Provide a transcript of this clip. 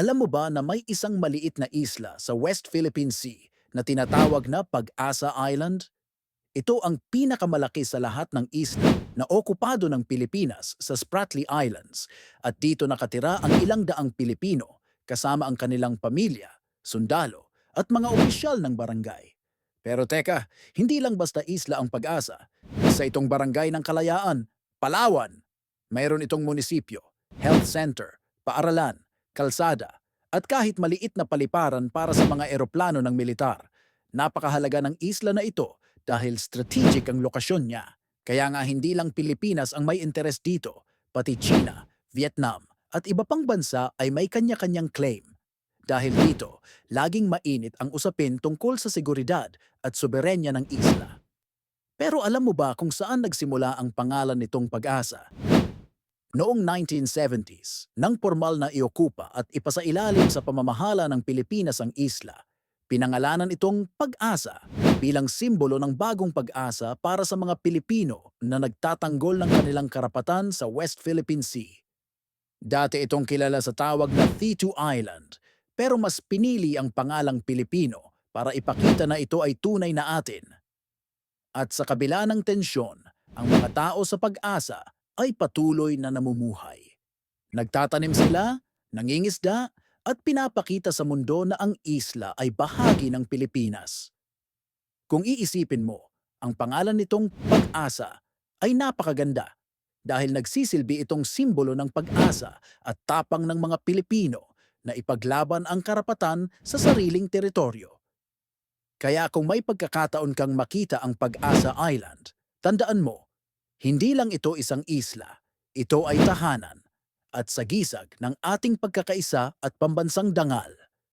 Alam mo ba na may isang maliit na isla sa West Philippine Sea na tinatawag na Pag-asa Island? Ito ang pinakamalaki sa lahat ng isla na okupado ng Pilipinas sa Spratly Islands at dito nakatira ang ilang daang Pilipino kasama ang kanilang pamilya, sundalo at mga opisyal ng barangay. Pero teka, hindi lang basta isla ang pag-asa. Sa itong barangay ng Kalayaan, Palawan, mayroon itong munisipyo, health center, paaralan, kalsada, at kahit maliit na paliparan para sa mga eroplano ng militar. Napakahalaga ng isla na ito dahil strategic ang lokasyon niya. Kaya nga hindi lang Pilipinas ang may interes dito, pati China, Vietnam, at iba pang bansa ay may kanya-kanyang claim. Dahil dito, laging mainit ang usapin tungkol sa seguridad at soberenya ng isla. Pero alam mo ba kung saan nagsimula ang pangalan nitong pag-asa? Noong 1970s, nang formal na iokupa at ipasailalim sa pamamahala ng Pilipinas ang isla, pinangalanan itong pag-asa bilang simbolo ng bagong pag-asa para sa mga Pilipino na nagtatanggol ng kanilang karapatan sa West Philippine Sea. Dati itong kilala sa tawag na Thitu Island, pero mas pinili ang pangalang Pilipino para ipakita na ito ay tunay na atin. At sa kabila ng tensyon, ang mga tao sa pag-asa ay patuloy na namumuhay. Nagtatanim sila, nangingisda, at pinapakita sa mundo na ang isla ay bahagi ng Pilipinas. Kung iisipin mo, ang pangalan nitong pag-asa ay napakaganda dahil nagsisilbi itong simbolo ng pag-asa at tapang ng mga Pilipino na ipaglaban ang karapatan sa sariling teritoryo. Kaya kung may pagkakataon kang makita ang Pag-asa Island, tandaan mo, hindi lang ito isang isla, ito ay tahanan at sagisag ng ating pagkakaisa at pambansang dangal.